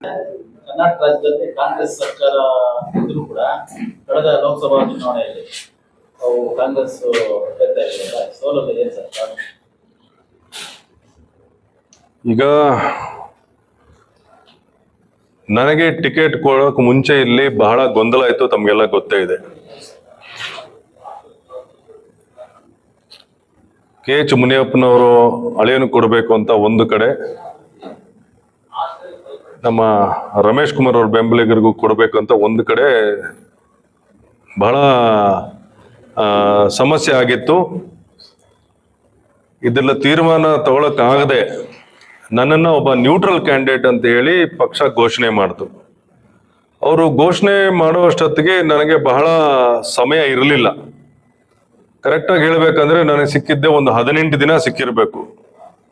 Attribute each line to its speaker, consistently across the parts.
Speaker 1: ಕರ್ನಾಟಕ ರಾಜ್ಯದಲ್ಲಿ ಕಾಂಗ್ರೆಸ್ ಸರ್ಕಾರ ಇದ್ರೂ ಕೂಡ ಕಳೆದ ಲೋಕಸಭಾ ಚುನಾವಣೆಯಲ್ಲಿ ಅವು ಕಾಂಗ್ರೆಸ್ ಗೆದ್ದ ಇದೆಯಲ್ಲ, ಸೋಲಲು ಏನ್ ಸರ್ಕಾರ
Speaker 2: ಈಗ ನನಗೆ ಟಿಕೆಟ್ ಕೊಡೋಕೆ ಮುಂಚೆ ಇಲ್ಲಿ ಬಹಳ ಗೊಂದಲ ಆಯ್ತು ತಮಗೆಲ್ಲ ಗೊತ್ತೇ ಇದೆ. ಕೆ ಎಚ್ ಮುನಿಯಪ್ಪನವರು ಅಳಿಯನ್ನು ಕೊಡಬೇಕು ಅಂತ ಒಂದು ಕಡೆ ನಮ್ಮ ರಮೇಶ್ ಕುಮಾರ್ ಅವ್ರ ಬೆಂಬಲಿಗರಿಗೂ ಕೊಡಬೇಕು ಅಂತ ಒಂದು ಕಡೆ ಬಹಳ ಸಮಸ್ಯೆ ಆಗಿತ್ತು. ಇದೆಲ್ಲ ತೀರ್ಮಾನ ತಗೊಳಕ್ಕಾಗದೆ ನನ್ನನ್ನು ಒಬ್ಬ ನ್ಯೂಟ್ರಲ್ ಕ್ಯಾಂಡಿಡೇಟ್ ಅಂತ ಹೇಳಿ ಪಕ್ಷ ಘೋಷಣೆ ಮಾಡಿತು. ಅವರು ಘೋಷಣೆ ಮಾಡುವಷ್ಟೊತ್ತಿಗೆ ನನಗೆ ಬಹಳ ಸಮಯ ಇರಲಿಲ್ಲ. ಕರೆಕ್ಟಾಗಿ ಹೇಳಬೇಕಂದ್ರೆ ನನಗೆ ಸಿಕ್ಕಿದ್ದೆ ಒಂದು ಹದಿನೆಂಟು ದಿನ ಸಿಕ್ಕಿರ್ಬೇಕು.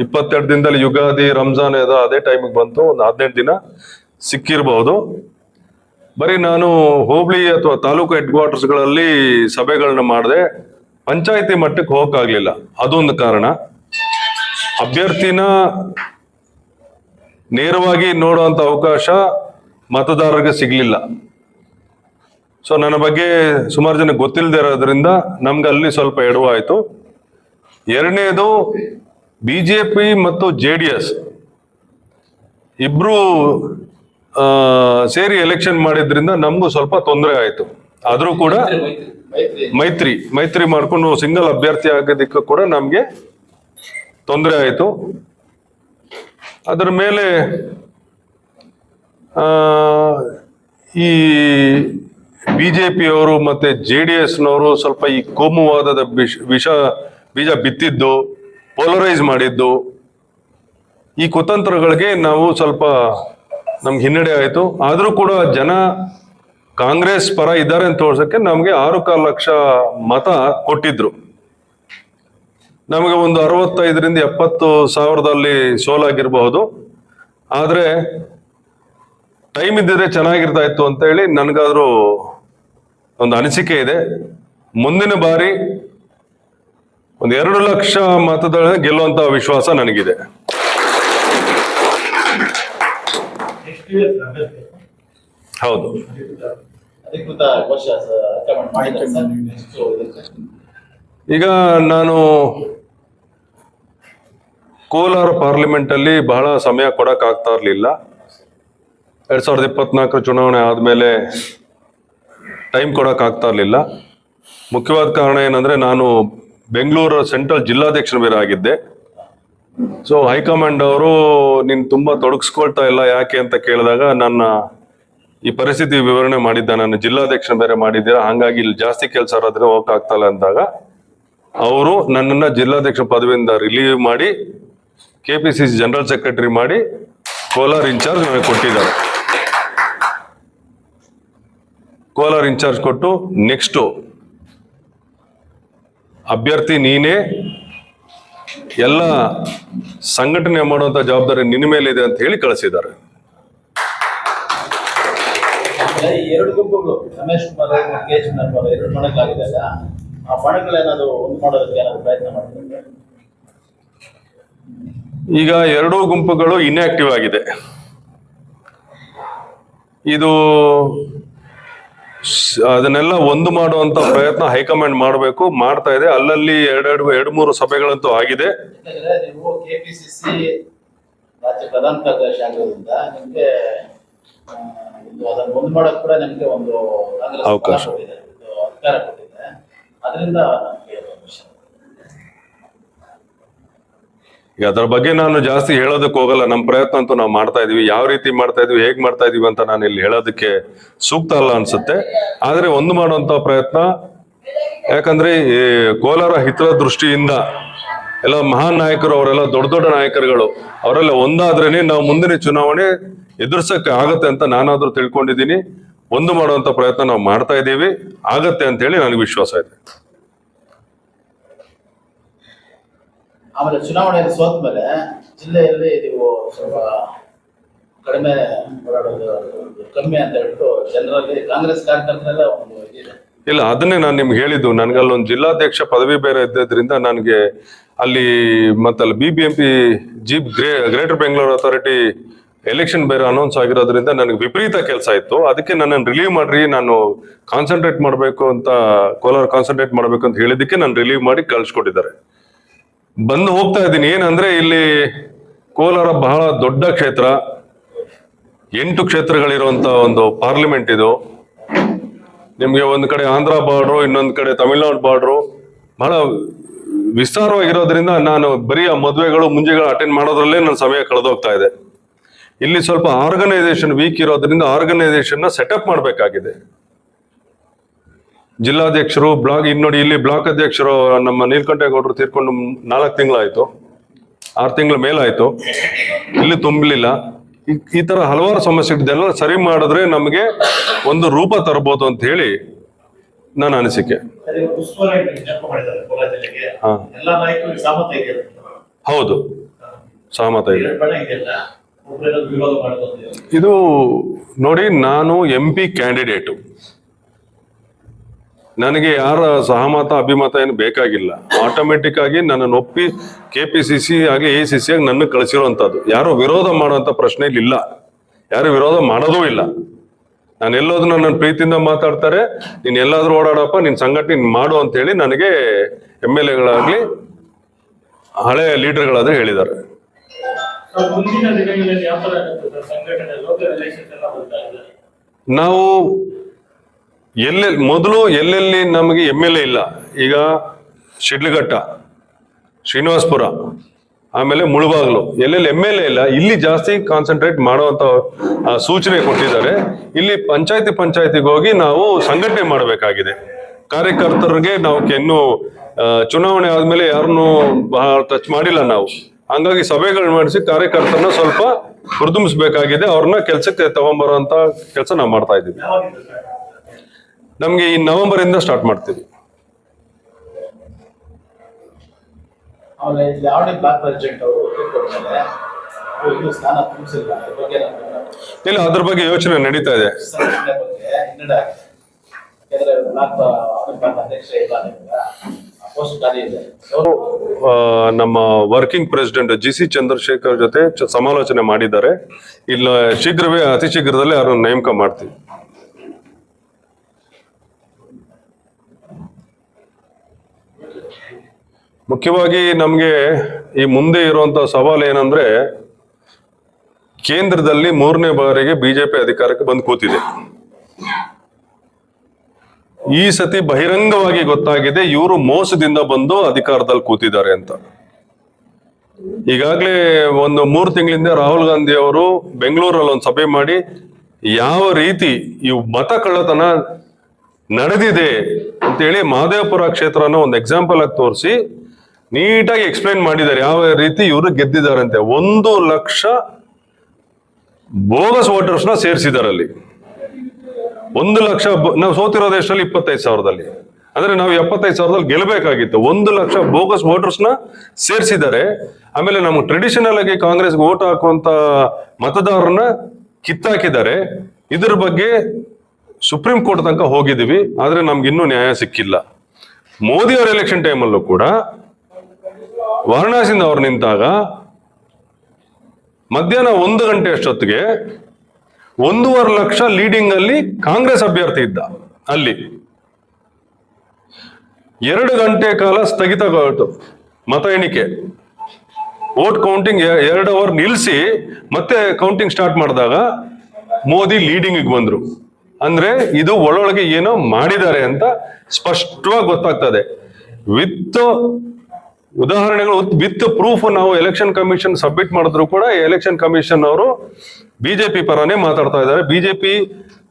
Speaker 2: ಇಪ್ಪತ್ತೆರಡು ದಿನದಲ್ಲಿ ಯುಗಾದಿ, ರಂಜಾನ್ ಅದ ಅದೇ ಟೈಮಿಗೆ ಬಂತು. ಒಂದು ಹದಿನೆಂಟು ದಿನ ಸಿಕ್ಕಿರಬಹುದು ಬರೀ ನಾನು ಹೋಬಳಿ ಅಥವಾ ತಾಲೂಕು ಹೆಡ್ ಕ್ವಾರ್ಟರ್ಸ್ಗಳಲ್ಲಿ ಸಭೆಗಳನ್ನ ಮಾಡಿದೆ. ಪಂಚಾಯಿತಿ ಮಟ್ಟಕ್ಕೆ ಹೋಗಕ್ಕಾಗಲಿಲ್ಲ. ಅದೊಂದು ಕಾರಣ. ಅಭ್ಯರ್ಥಿನ ನೇರವಾಗಿ ನೋಡುವಂತ ಅವಕಾಶ ಮತದಾರರಿಗೆ ಸಿಗಲಿಲ್ಲ. ಸೊ ನನ್ನ ಬಗ್ಗೆ ಸುಮಾರು ಜನ ಗೊತ್ತಿಲ್ಲದೆ ಇರೋದ್ರಿಂದ ನಮ್ಗೆ ಅಲ್ಲಿ ಸ್ವಲ್ಪ ಎಡವಾಯಿತು. ಎರಡನೇದು ಬಿಜೆಪಿ ಮತ್ತು ಜೆ ಡಿ ಎಸ್ ಇಬ್ರು ಸೇರಿ ಎಲೆಕ್ಷನ್ ಮಾಡಿದ್ರಿಂದ ನಮಗೂ ಸ್ವಲ್ಪ ತೊಂದರೆ ಆಯಿತು. ಆದರೂ ಕೂಡ
Speaker 1: ಮೈತ್ರಿ ಮೈತ್ರಿ
Speaker 2: ಮಾಡ್ಕೊಂಡು ಸಿಂಗಲ್ ಅಭ್ಯರ್ಥಿ ಆಗೋದಕ್ಕೆ ಕೂಡ ನಮಗೆ ತೊಂದರೆ ಆಯಿತು. ಅದರ ಮೇಲೆ ಈ ಬಿ ಜೆ ಪಿಯವರು ಮತ್ತೆ ಜೆ ಡಿ ಎಸ್ನವರು ಸ್ವಲ್ಪ ಈ ಕೋಮುವಾದದ ವಿಷ, ಬೀಜ ಬಿತ್ತಿದ್ದು ಪೋಲರೈಸ್ ಮಾಡಿದ್ದು. ಈ ಕುತಂತ್ರಗಳಿಗೆ ನಾವು ಸ್ವಲ್ಪ ನಮ್ಗೆ ಹಿನ್ನಡೆ ಆಯಿತು. ಆದರೂ ಕೂಡ ಜನ ಕಾಂಗ್ರೆಸ್ ಪರ ಇದ್ದಾರೆ ಅಂತ ತೋರ್ಸಕ್ಕೆ ನಮಗೆ ಆರು ಕಾಲು ಲಕ್ಷ ಮತ ಕೊಟ್ಟಿದ್ರು. ನಮಗೆ ಒಂದು ಅರವತ್ತೈದರಿಂದ ಎಪ್ಪತ್ತು ಸಾವಿರದಲ್ಲಿ ಸೋಲಾಗಿರಬಹುದು ಆದರೆ ಟೈಮ್ ಇದ್ದಿದ್ರೆ ಚೆನ್ನಾಗಿರ್ತಾ ಇತ್ತು ಅಂತ ಹೇಳಿ ನನಗಾದ್ರೂ ಒಂದು ಅನಿಸಿಕೆ ಇದೆ. ಮುಂದಿನ ಬಾರಿ ಒಂದು ಎರಡು ಲಕ್ಷ ಮತದ ಗೆಲ್ಲುವಂತ ವಿಶ್ವಾಸ ನನಗಿದೆ. ಹೌದು. ಈಗ ನಾನು ಕೋಲಾರ ಪಾರ್ಲಿಮೆಂಟ್ ಅಲ್ಲಿ ಬಹಳ ಸಮಯ ಕೊಡಕ್ ಆಗ್ತಾ ಇರ್ಲಿಲ್ಲ. ಎರಡ್ ಸಾವಿರದ ಇಪ್ಪತ್ನಾಲ್ಕರ ಚುನಾವಣೆ ಆದ್ಮೇಲೆ ಟೈಮ್ ಕೊಡಕ್ ಆಗ್ತಾ ಇರ್ಲಿಲ್ಲ. ಮುಖ್ಯವಾದ ಕಾರಣ ಏನಂದ್ರೆ ನಾನು ಬೆಂಗಳೂರು ಸೆಂಟ್ರಲ್ ಜಿಲ್ಲಾಧ್ಯಕ್ಷರ ಬೇರೆ ಆಗಿದ್ದೆ. ಸೊ ಹೈಕಮಾಂಡ್ ಅವರು, ನೀನು ತುಂಬಾ ತೊಡಗಿಸ್ಕೊಳ್ತಾ ಇಲ್ಲ, ಯಾಕೆ? ಅಂತ ಕೇಳಿದಾಗ, ನನ್ನ ಈ ಪರಿಸ್ಥಿತಿ ವಿವರಣೆ ಮಾಡಿದ್ದ ನಾನು ಜಿಲ್ಲಾಧ್ಯಕ್ಷನ ಬೇರೆ ಮಾಡಿದ್ದೀರಾ? ಹಾಗಾಗಿ ಇಲ್ಲಿ ಜಾಸ್ತಿ ಕೆಲಸ ಇರೋದ್ರೆ ಹೋಗಕ್ ಅಂದಾಗ, ಅವರು ನನ್ನನ್ನ ಜಿಲ್ಲಾಧ್ಯಕ್ಷ ಪದವಿಯಿಂದ ರಿಲೀವ್ ಮಾಡಿ K P C C general secretary ಮಾಡಿ, ಕೋಲಾರ್ ಇನ್ಚಾರ್ಜ್ ನನಗೆ ಕೊಟ್ಟಿದ್ದಾರೆ. ಕೋಲಾರ್ ಇನ್ಚಾರ್ಜ್ ಕೊಟ್ಟು ನೆಕ್ಸ್ಟು ಅಭ್ಯರ್ಥಿ ನೀನೇ ಎಲ್ಲ ಸಂಘಟನೆ ಮಾಡುವಂತ ಜವಾಬ್ದಾರಿ ನಿನ್ನ ಮೇಲಿದೆ ಅಂತ ಹೇಳಿ ಕಳಿಸಿದ್ದಾರೆ. ಈಗ ಎರಡೂ ಗುಂಪುಗಳು ಇನ್ಆಕ್ಟಿವ್ ಆಗಿದೆ. ಇದು ಅದನ್ನೆಲ್ಲ ಒಂದು ಮಾಡುವಂತ ಪ್ರಯತ್ನ ಹೈಕಮಾಂಡ್ ಮಾಡಬೇಕು ಮಾಡ್ತಾ ಇದೆ. ಅಲ್ಲಲ್ಲಿ ಎರಡೆರಡು ಎರಡು ಮೂರು ಸಭೆಗಳಂತೂ ಆಗಿದೆ.
Speaker 1: ನೀವು ಕೆಪಿಸಿಸಿ ರಾಜ್ಯ ಪ್ರಧಾನ ಕಾರ್ಯದರ್ಶಿ ಆಗಿರೋದ್ರಿಂದ ನಿಮ್ಗೆ ಆ, ಅದನ್ನು ಒಂದು ಮಾಡೋಕ್ ಕೂಡ ನಿಮ್ಗೆ ಒಂದು
Speaker 2: ಅವಕಾಶ.
Speaker 1: ಅಧಿಕಾರ ಕೊಟ್ಟಿದೆ. ಅದರಿಂದ ನಮ್ಗೆ ಇದು ವಿಷಯ.
Speaker 2: ಈಗ ಅದರ ಬಗ್ಗೆ ನಾನು ಜಾಸ್ತಿ ಹೇಳೋದಕ್ಕೆ ಹೋಗಲ್ಲ. ನಮ್ಮ ಪ್ರಯತ್ನ ಅಂತೂ ನಾವು ಮಾಡ್ತಾ ಇದೀವಿ. ಯಾವ ರೀತಿ ಮಾಡ್ತಾ ಇದೀವಿ, ಹೇಗ್ ಮಾಡ್ತಾ ಇದೀವಿ ಅಂತ ನಾನು ಇಲ್ಲಿ ಹೇಳೋದಕ್ಕೆ ಸೂಕ್ತ ಅಲ್ಲ ಅನ್ಸುತ್ತೆ. ಆದ್ರೆ ಒಂದು ಮಾಡುವಂತ ಪ್ರಯತ್ನ, ಯಾಕಂದ್ರೆ ಈ ಕೋಲಾರ ಹಿತದೃಷ್ಟಿಯಿಂದ ಎಲ್ಲ ಮಹಾನ್ ನಾಯಕರು, ಅವರೆಲ್ಲ ದೊಡ್ಡ ದೊಡ್ಡ ನಾಯಕರುಗಳು, ಅವರೆಲ್ಲ ಒಂದಾದ್ರೇನೆ ನಾವು ಮುಂದಿನ ಚುನಾವಣೆ ಎದುರಿಸಕ್ಕೆ ಆಗತ್ತೆ ಅಂತ ನಾನಾದ್ರೂ ತಿಳ್ಕೊಂಡಿದ್ದೀನಿ. ಒಂದು ಮಾಡುವಂತ ಪ್ರಯತ್ನ ನಾವು ಮಾಡ್ತಾ ಇದ್ದೀವಿ ಆಗತ್ತೆ ಅಂತ ಹೇಳಿ ನನಗೆ ವಿಶ್ವಾಸ ಇದೆ.
Speaker 1: ಆಮೇಲೆ ಚುನಾವಣೆಯಲ್ಲಿ ಸೋತ ಮೇಲೆ ಜಿಲ್ಲೆಯಲ್ಲಿ ನೀವು ಸ್ವಲ್ಪ ಕಡಿಮೆ ಓಡಾಡೋದು ಕಮ್ಮಿ ಅಂತ ಹೇಳ್ಬಿಟ್ಟು ಜನರಲ್ಲಿ ಕಾಂಗ್ರೆಸ್ ಕಾರ್ಯಕರ್ತರೆಲ್ಲ ಒಂದು ಇದಿದೆ.
Speaker 2: ಇಲ್ಲ, ಅದನ್ನೇ ನಾನು ನಿಮ್ಗೆ ಹೇಳಿದ್ದು. ನನಗೆ ಅಲ್ಲೊಂದು ಜಿಲ್ಲಾಧ್ಯಕ್ಷ ಪದವಿ ಬೇರೆ ಇದ್ದದ್ರಿಂದ ನನಗೆ ಅಲ್ಲಿ ಮತ್ತಲ್ಲಿ ಬಿ ಬಿ ಎಂ ಪಿ ಜೀಪ್ ಗ್ರೇ ಗ್ರೇಟರ್ ಬೆಂಗಳೂರು ಅಥಾರಿಟಿ ಎಲೆಕ್ಷನ್ ಬೇರೆ ಅನೌನ್ಸ್ ಆಗಿರೋದ್ರಿಂದ ನನಗೆ ವಿಪರೀತ ಕೆಲಸ ಇತ್ತು. ಅದಕ್ಕೆ ನನ್ನನ್ನು ರಿಲೀವ್ ಮಾಡ್ರಿ, ನಾನು ಕಾನ್ಸಂಟ್ರೇಟ್ ಮಾಡಬೇಕು ಅಂತ ಕೋಲಾರ ಕಾನ್ಸಂಟ್ರೇಟ್ ಮಾಡಬೇಕು ಅಂತ ಹೇಳಿದ್ದಕ್ಕೆ ನಾನು ರಿಲೀವ್ ಮಾಡಿ ಕಳ್ಸಿಕೊಟ್ಟಿದ್ದಾರೆ. ಬಂದು ಹೋಗ್ತಾ ಇದ್ದೀನಿ. ಏನಂದ್ರೆ ಇಲ್ಲಿ ಕೋಲಾರ ಬಹಳ ದೊಡ್ಡ ಕ್ಷೇತ್ರ. ಎಂಟು ಕ್ಷೇತ್ರಗಳಿರುವಂತ ಒಂದು ಪಾರ್ಲಿಮೆಂಟ್ ಇದು. ನಿಮ್ಗೆ ಒಂದ್ ಕಡೆ ಆಂಧ್ರ ಬಾರ್ಡ್ರು ಇನ್ನೊಂದು ಕಡೆ ತಮಿಳ್ನಾಡು ಬಾರ್ಡ್ರು ಬಹಳ ವಿಸ್ತಾರವಾಗಿರೋದ್ರಿಂದ ನಾನು ಬರೀ ಆ ಮದುವೆಗಳು, ಮುಂಜೆಗಳು ಅಟೆಂಡ್ ಮಾಡೋದ್ರಲ್ಲೇ ನನ್ನ ಸಮಯ ಕಳೆದೋಗ್ತಾ ಇದೆ. ಇಲ್ಲಿ ಸ್ವಲ್ಪ ಆರ್ಗನೈಸೇಷನ್ ವೀಕ್ ಇರೋದ್ರಿಂದ ಆರ್ಗನೈಸೇಷನ್ನ ಸೆಟಪ್ ಮಾಡಬೇಕಾಗಿದೆ. ಜಿಲ್ಲಾಧ್ಯಕ್ಷರು ಬ್ಲಾಕ್ ಇನ್ನು ನೋಡಿ ಇಲ್ಲಿ ಬ್ಲಾಕ್ ಅಧ್ಯಕ್ಷರು ನಮ್ಮ ನೀಲ್ಕಂಠೇಗೌಡರು ತೀರ್ಕೊಂಡು ನಾಲ್ಕು ತಿಂಗಳಾಯ್ತು. ಆರು ತಿಂಗಳ ಮೇಲಾಯ್ತು. ಇಲ್ಲಿ ತುಂಬಲಿಲ್ಲ. ಈ- ತರ ಹಲವಾರು ಸಮಸ್ಯೆ ಇದೆಲ್ಲ ಸರಿ ಮಾಡಿದ್ರೆ ನಮಗೆ ಒಂದು ರೂಪ ತರಬಹುದು ಅಂತ ಹೇಳಿ ನನ್ನ ಅನಿಸಿಕೆ. ಹೌದು. ಸಹಮತ ಇದೆ. ಇದು ನೋಡಿ ನಾನು ಎಂ ಪಿ ಕ್ಯಾಂಡಿಡೇಟು ನನಗೆ ಯಾರ ಸಹಮತ ಅಭಿಮತ ಏನು ಬೇಕಾಗಿಲ್ಲ. ಆಟೋಮೆಟಿಕ್ ಆಗಿ ನನ್ನನ್ನು ಒಪ್ಪಿ ಕೆ ಪಿ ಸಿ ಸಿ ಆಗಲಿ ಎ ಸಿ ಸಿ ಆಗಿ ನನ್ನ ಕಳಿಸಿರುವಂಥದ್ದು ಯಾರು ವಿರೋಧ ಮಾಡುವಂಥ ಪ್ರಶ್ನೆ ಇಲ್ಲಿಲ್ಲ. ಯಾರು ವಿರೋಧ ಮಾಡೋದೂ ಇಲ್ಲ. ನಾನು ಎಲ್ಲೋದು ನನ್ನ ಪ್ರೀತಿಯಿಂದ ಮಾತಾಡ್ತಾರೆ. ನೀನು ಎಲ್ಲಾದ್ರೂ ಓಡಾಡಪ್ಪ ನಿನ್ನ ಸಂಘಟನೆ ಮಾಡು ಅಂತ ಹೇಳಿ ನನಗೆ ಎಂ ಎಲ್ ಎಗಳಾಗಲಿ ಹಳೆ ಲೀಡರ್ಗಳಾದ್ರೆ ಹೇಳಿದ್ದಾರೆ. ನಾವು ಎಲ್ಲೆಲ್ಲಿ ಮೊದಲು ಎಲ್ಲೆಲ್ಲಿ ನಮಗೆ ಎಂ ಎಲ್ ಎ ಇಲ್ಲ, ಈಗ ಶಿಡ್ಲಘಟ್ಟ, ಶ್ರೀನಿವಾಸ್ಪುರ, ಆಮೇಲೆ ಮುಳುಬಾಗ್ಲು, ಎಲ್ಲೆಲ್ಲಿ ಎಂ ಎಲ್ ಎ ಇಲ್ಲ, ಇಲ್ಲಿ ಜಾಸ್ತಿ ಕಾನ್ಸಂಟ್ರೇಟ್ ಮಾಡುವಂತ ಸೂಚನೆ ಕೊಟ್ಟಿದ್ದಾರೆ. ಇಲ್ಲಿ ಪಂಚಾಯತಿ ಪಂಚಾಯತಿಗೆ ಹೋಗಿ ನಾವು ಸಂಘಟನೆ ಮಾಡಬೇಕಾಗಿದೆ. ಕಾರ್ಯಕರ್ತರಿಗೆ ನಾವು ಕೆನ್ನು ಚುನಾವಣೆ ಆದ್ಮೇಲೆ ಯಾರನ್ನು ಟಚ್ ಮಾಡಿಲ್ಲ ನಾವು. ಹಂಗಾಗಿ ಸಭೆಗಳು ಮಾಡಿಸಿ ಕಾರ್ಯಕರ್ತರನ್ನ ಸ್ವಲ್ಪ ಹುರಿದುಂಬಿಸ್ಬೇಕಾಗಿದೆ. ಅವ್ರನ್ನ ಕೆಲಸಕ್ಕೆ ತಗೊಂಬರುವಂತ ಕೆಲಸ ನಾವು ಮಾಡ್ತಾ ಇದ್ದೀವಿ. ನಮ್ಗೆ ಈ ನವೆಂಬರ್ ಇಂದ ಸ್ಟಾರ್ಟ್ ಮಾಡ್ತೀವಿ
Speaker 1: ಇಲ್ಲಿ ಅದ್ರ ಬಗ್ಗೆ
Speaker 2: ಯೋಚನೆ ನಡೀತಾ ಇದೆ. ನಮ್ಮ working president G C Chandrashekar ಜೊತೆ ಸಮಾಲೋಚನೆ ಮಾಡಿದ್ದಾರೆ. ಇಲ್ಲ ಶೀಘ್ರವೇ ಅತಿ ಶೀಘ್ರದಲ್ಲೇ ಅವ್ರನ್ನ ನೇಮಕ ಮಾಡ್ತೀವಿ. ಮುಖ್ಯವಾಗಿ ನಮಗೆ ಈ ಮುಂದೆ ಇರುವಂತ ಸವಾಲು ಏನಂದ್ರೆ ಕೇಂದ್ರದಲ್ಲಿ ಮೂರನೇ ಬಾರಿಗೆ ಬಿಜೆಪಿ ಅಧಿಕಾರಕ್ಕೆ ಬಂದು ಕೂತಿದೆ. ಈ ಸತಿ ಬಹಿರಂಗವಾಗಿ ಗೊತ್ತಾಗಿದೆ ಇವರು ಮೋಸದಿಂದ ಬಂದು ಅಧಿಕಾರದಲ್ಲಿ ಕೂತಿದ್ದಾರೆ ಅಂತ. ಈಗಾಗಲೇ ಒಂದು ಮೂರು ತಿಂಗಳಿಂದ ರಾಹುಲ್ ಗಾಂಧಿ ಅವರು ಬೆಂಗಳೂರಲ್ಲಿ ಒಂದು ಸಭೆ ಮಾಡಿ ಯಾವ ರೀತಿ ಈ ಮತ ಕಳ್ಳತನ ನಡೆದಿದೆ ಅಂತೇಳಿ ಮಹದೇವಪುರ ಕ್ಷೇತ್ರನ ಒಂದು ಎಕ್ಸಾಂಪಲ್ ಆಗಿ ತೋರಿಸಿ ನೀಟಾಗಿ ಎಕ್ಸ್ಪ್ಲೈನ್ ಮಾಡಿದ್ದಾರೆ. ಯಾವ ರೀತಿ ಇವರು ಗೆದ್ದಿದ್ದಾರಂತೆ. ಒಂದು ಲಕ್ಷ ಬೋಗಸ್ ವೋಟರ್ಸ್ನ ಸೇರಿಸಿದ್ದಾರೆ ಅಲ್ಲಿ ಒಂದು ಲಕ್ಷ ನಾವು ಸೋತಿರೋದು ಎಷ್ಟರಲ್ಲಿ? ಇಪ್ಪತ್ತೈದು ಸಾವಿರದಲ್ಲಿ. ಅಂದ್ರೆ ನಾವು ಎಪ್ಪತ್ತೈದು ಸಾವಿರದಲ್ಲಿ ಗೆಲ್ಲಬೇಕಾಗಿತ್ತು ಒಂದು ಲಕ್ಷ ಬೋಗಸ್ ವೋಟರ್ಸ್ನ ಸೇರಿಸಿದ್ದಾರೆ. ಆಮೇಲೆ ನಮ್ಗೆ ಟ್ರೆಡಿಷನಲ್ ಆಗಿ ಕಾಂಗ್ರೆಸ್ಗೆ ಓಟ್ ಹಾಕುವಂತ ಮತದಾರರನ್ನ ಕಿತ್ತಾಕಿದ್ದಾರೆ. ಇದ್ರ ಬಗ್ಗೆ ಸುಪ್ರೀಂ ಕೋರ್ಟ್ ತನಕ ಹೋಗಿದ್ದೀವಿ. ಆದ್ರೆ ನಮ್ಗೆ ಇನ್ನೂ ನ್ಯಾಯ ಸಿಕ್ಕಿಲ್ಲ. ಮೋದಿ ಅವರ ಎಲೆಕ್ಷನ್ ಟೈಮಲ್ಲೂ ಕೂಡ ವಾರಣಾಸಿಯಿಂದ ಅವ್ರು ನಿಂತಾಗ ಮಧ್ಯಾಹ್ನ ಒಂದು ಗಂಟೆ ಅಷ್ಟೊತ್ತಿಗೆ ಒಂದೂವರೆ ಲಕ್ಷ ಲೀಡಿಂಗ್ ಅಲ್ಲಿ ಕಾಂಗ್ರೆಸ್ ಅಭ್ಯರ್ಥಿ ಇದ್ದ ಅಲ್ಲಿ. ಎರಡು ಗಂಟೆ ಕಾಲ ಸ್ಥಗಿತಗೊಳ್ತು ಮತ ಎಣಿಕೆ. ವೋಟ್ ಕೌಂಟಿಂಗ್ ಎರಡು ಅವರ್ ನಿಲ್ಲಿಸಿ ಮತ್ತೆ ಕೌಂಟಿಂಗ್ ಸ್ಟಾರ್ಟ್ ಮಾಡಿದಾಗ ಮೋದಿ ಲೀಡಿಂಗ್ ಬಂದ್ರು. ಅಂದ್ರೆ ಇದು ಒಳೊಳಗೆ ಏನೋ ಮಾಡಿದ್ದಾರೆ ಅಂತ ಸ್ಪಷ್ಟವಾಗಿ ಗೊತ್ತಾಗ್ತದೆ. ವಿತ್ ಉದಾಹರಣೆಗಳು ವಿತ್ ಪ್ರೂಫ್ ನಾವು ಎಲೆಕ್ಷನ್ ಕಮಿಷನ್ ಸಬ್ಮಿಟ್ ಮಾಡಿದ್ರು ಕೂಡ ಎಲೆಕ್ಷನ್ ಕಮಿಷನ್ ಅವರು ಬಿಜೆಪಿ ಪರನೇ ಮಾತಾಡ್ತಾ ಇದ್ದಾರೆ. ಬಿಜೆಪಿ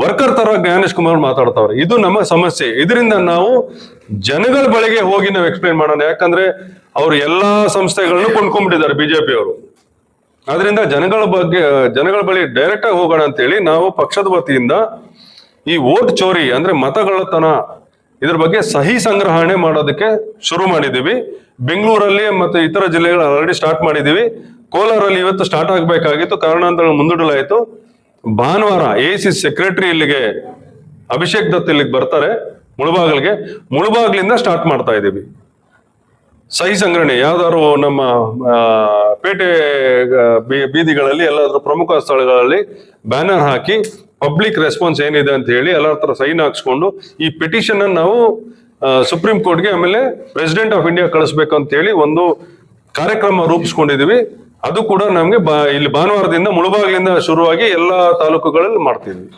Speaker 2: ವರ್ಕರ್ ತರ ಜ್ಞಾನೇಶ್ ಕುಮಾರ್ ಮಾತಾಡ್ತಾವ್ರೆ. ಇದು ನಮ್ಮ ಸಮಸ್ಯೆ. ಇದರಿಂದ ನಾವು ಜನಗಳ ಬಳಿಗೆ ಹೋಗಿ ನಾವು ಎಕ್ಸ್ಪ್ಲೈನ್ ಮಾಡೋಣ. ಯಾಕಂದ್ರೆ ಅವರು ಎಲ್ಲಾ ಸಂಸ್ಥೆಗಳನ್ನು ಕೊಂಡ್ಕೊಂಡ್ಬಿಟ್ಟಿದ್ದಾರೆ ಬಿಜೆಪಿ ಅವರು. ಅದರಿಂದ ಜನಗಳ ಬಗ್ಗೆ, ಜನಗಳ ಬಳಿ ಡೈರೆಕ್ಟ್ ಆಗಿ ಹೋಗೋಣ ಅಂತೇಳಿ ನಾವು ಪಕ್ಷದ ವತಿಯಿಂದ ಈ ವೋಟ್ ಚೋರಿ ಅಂದ್ರೆ ಮತಗಳತನ ಇದ್ರ ಬಗ್ಗೆ ಸಹಿ ಸಂಗ್ರಹಣೆ ಮಾಡೋದಕ್ಕೆ ಶುರು ಮಾಡಿದ್ದೀವಿ. ಬೆಂಗಳೂರಲ್ಲಿ ಮತ್ತೆ ಇತರ ಜಿಲ್ಲೆಗಳು ಆಲ್ರೆಡಿ ಸ್ಟಾರ್ಟ್ ಮಾಡಿದ್ದೀವಿ. ಕೋಲಾರಲ್ಲಿ ಇವತ್ತು ಸ್ಟಾರ್ಟ್ ಆಗಬೇಕಾಗಿತ್ತು. ಕಾರಣಾಂತರ ಮುಂದೂಡಲಾಯಿತು. ಭಾನುವಾರ ಎ ಸಿ ಸೆಕ್ರೆಟರಿ ಇಲ್ಲಿಗೆ ಅಭಿಷೇಕ್ ದತ್ ಇಲ್ಲಿಗೆ ಬರ್ತಾರೆ, ಮುಳುಬಾಗಿಲಿಗೆ. ಮುಳುಬಾಗ್ಲಿಂದ ಸ್ಟಾರ್ಟ್ ಮಾಡ್ತಾ ಇದ್ದೀವಿ. ಸಹಿ ಸಂಗ್ರಹಣೆ, ಯಾವ್ದಾದ್ರು ನಮ್ಮ ಪೇಟೆ ಬೀದಿಗಳಲ್ಲಿ, ಎಲ್ಲಾದ್ರೂ ಪ್ರಮುಖ ಸ್ಥಳಗಳಲ್ಲಿ ಬ್ಯಾನರ್ ಹಾಕಿ ಪಬ್ಲಿಕ್ ರೆಸ್ಪಾನ್ಸ್ ಏನಿದೆ ಅಂತ ಹೇಳಿ ಎಲ್ಲರ ಹತ್ರ ಸೈನ್ ಹಾಕ್ಸ್ಕೊಂಡು ಈ ಪಿಟಿಷನ್ ಅನ್ನು ನಾವು ಸುಪ್ರೀಂ ಕೋರ್ಟ್ಗೆ ಆಮೇಲೆ ಪ್ರೆಸಿಡೆಂಟ್ ಆಫ್ ಇಂಡಿಯಾ ಕಳಿಸ್ಬೇಕು ಅಂತ ಹೇಳಿ ಒಂದು ಕಾರ್ಯಕ್ರಮ ರೂಪಿಸ್ಕೊಂಡಿದೀವಿ ಅದು ಕೂಡ ನಮ್ಗೆ ಇಲ್ಲಿ ಭಾನುವಾರದಿಂದ ಮುಳುಬಾಗಿಲಿಂದ ಶುರುವಾಗಿ ಎಲ್ಲಾ ತಾಲೂಕುಗಳಲ್ಲಿ ಮಾಡ್ತಿದ್ವಿ.